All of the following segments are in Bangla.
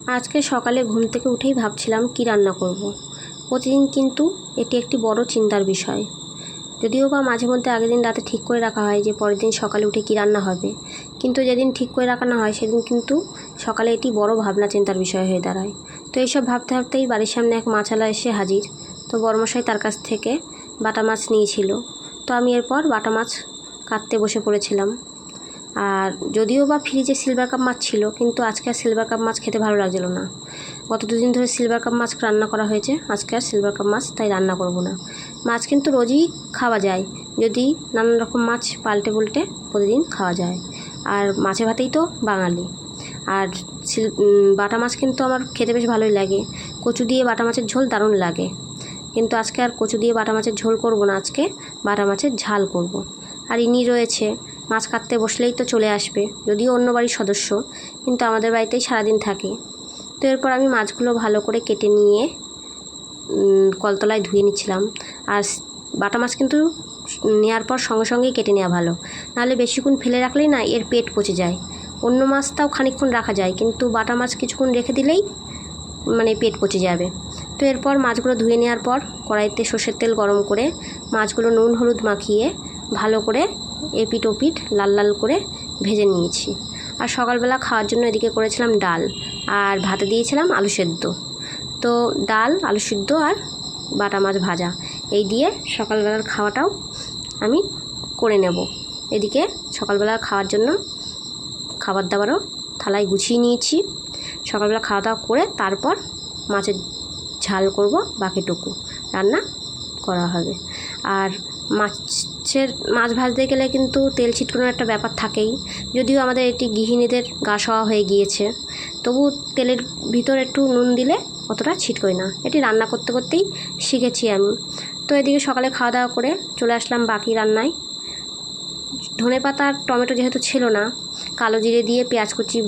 আজকে সকালে ঘুম থেকে উঠেই ভাবছিলাম কী রান্না করব। প্রতিদিন কিন্তু এটি একটি বড় চিন্তার বিষয়। যদিও বা মাঝে মধ্যে আগের দিন রাতে ঠিক করে রাখা হয় যে পরের দিন সকালে উঠে কী রান্না হবে। কিন্তু যেদিন ঠিক করে রাখা না হয় সেদিন কিন্তু সকালে এটি বড় ভাবনা চিন্তার বিষয় হয়ে দাঁড়ায়। তো এইসব ভাবতে ভাবতেই বাড়ির সামনে এক মাছালা এসে হাজির। তো বড়মশাই তার কাছ থেকে বাটা মাছ নিয়েছিল। তো আমি এরপর বাটা মাছ কাটতে বসে পড়েছিলাম। আর যদিও বা ফ্রিজে সিলভার কাপ মাছ ছিল, কিন্তু আজকে আর সিলভার কাপ মাছ খেতে ভালো লাগছিল না। গত দুদিন ধরে সিলভার কাপ মাছ রান্না করা হয়েছে, আজকে আর সিলভার কাপ মাছ তাই রান্না করব না। মাছ কিন্তু রোজই খাওয়া যায়, যদি নানান রকম মাছ পাল্টে পাল্টে প্রতিদিন খাওয়া যায়। আর মাছে ভাতেই তো বাঙালি। আর বাটা মাছ কিন্তু আমার খেতে বেশ ভালোই লাগে। কচু দিয়ে বাটা মাছের ঝোল দারুণ লাগে। কিন্তু আজকে আর কচু দিয়ে বাটা মাছের ঝোল করব না, আজকে বাটা মাছের ঝাল করব। আর ইনি রয়েছে মাছ কাটতে বসলেই তো চলে আসবে, যদিও অন্য বাড়ির সদস্য, কিন্তু আমাদের বাড়িতেই সারাদিন থাকে। তো এরপর আমি মাছগুলো ভালো করে কেটে নিয়ে কলতলায় ধুয়ে নিচ্ছিলাম। আর বাটা মাছ কিন্তু নেওয়ার পর সঙ্গে সঙ্গেই কেটে নেওয়া ভালো। নাহলে বেশিক্ষণ ফেলে রাখলেই না এর পেট পচে যায়। অন্য মাছ তাও খানিকক্ষণ রাখা যায়, কিন্তু বাটা মাছ কিছুক্ষণ রেখে দিলেই মানে পেট পচে যাবে। তো এরপর মাছগুলো ধুয়ে নেওয়ার পর কড়াইতে সর্ষের তেল গরম করে মাছগুলো নুন হলুদ মাখিয়ে ভালো করে এপিট ওপিট লাল লাল করে ভেজে নিয়েছি। আর সকালবেলা খাওয়ার জন্য এদিকে করেছিলাম ডাল আর ভাতে দিয়েছিলাম আলু সেদ্ধ। তো ডাল, আলু সিদ্ধ আর বাটা মাছ ভাজা এই দিয়ে সকালবেলার খাওয়াটাও আমি করে নেব। এদিকে সকালবেলার খাওয়ার জন্য খাবার দাবারও থালায় গুছিয়ে নিয়েছি। সকালবেলা খাওয়া দাওয়া করে তারপর মাছের ঝাল করব, বাকিটুকু রান্না করা হবে। আর মাছের মাছ ভাজতে গেলে কিন্তু তেল ছিটকানোর একটা ব্যাপার থাকেই। যদিও আমাদের এটি গৃহিণীদের গা সওয়া হয়ে গিয়েছে। তবু তেলের ভিতর একটু নুন দিলে অতটা ছিটকোয় না। এটি রান্না করতে করতেই শিখেছি আমি। তো এদিকে সকালে খাওয়া দাওয়া করে চলে আসলাম বাকি রান্নায়। ধনে পাতা আর টমেটো যেহেতু ছিল না, কালো জিরে দিয়ে পেঁয়াজ কুচি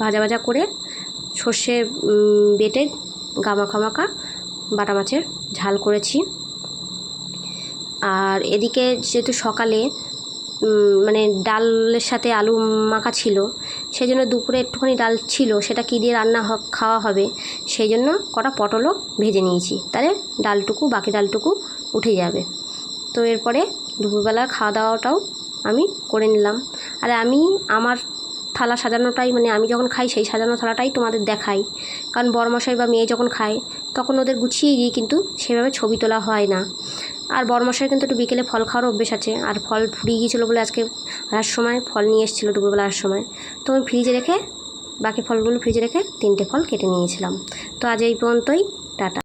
ভাজা ভাজা করে সর্ষে বেটে গামাখা মাখা বাটা মাছের ঝাল করেছি। আর এদিকে যেহেতু সকালে মানে ডালের সাথে আলু মাখা ছিল সেই জন্য দুপুরে একটুখানি ডাল ছিল, সেটা কী দিয়ে রান্না খাওয়া হবে সেই জন্য কটা পটলও ভেজে নিয়েছি। তাহলে ডালটুকু, বাকি ডালটুকু উঠে যাবে। তো এরপরে দুপুরবেলার খাওয়া দাওয়াটাও আমি করে নিলাম। আর আমি, আমার থালা সাজানোটাই মানে আমি যখন খাই, সেই সাজানো থালাটাই তোমাদের দেখাই। কারণ বড়মশাই বা মেয়ে যখন খায়, তখন ওদের গুছিয়ে দিই কিন্তু সেভাবে ছবি তোলা হয় না। আর বড়মশাই কিন্তু একটু বিকেলে ফল খাওয়ার অভ্যেস আছে। আর ফল ফুরিয়ে গিয়েছিল বলে আজকে আসার সময় ফল নিয়ে এসেছিল দুপুরবেলা আসার সময়। তো আমি ফ্রিজে রেখে বাকি ফলগুলো ফ্রিজে রেখে তিনটে ফল কেটে নিয়েছিলাম। তো আজ এই পর্যন্তই, টাটা।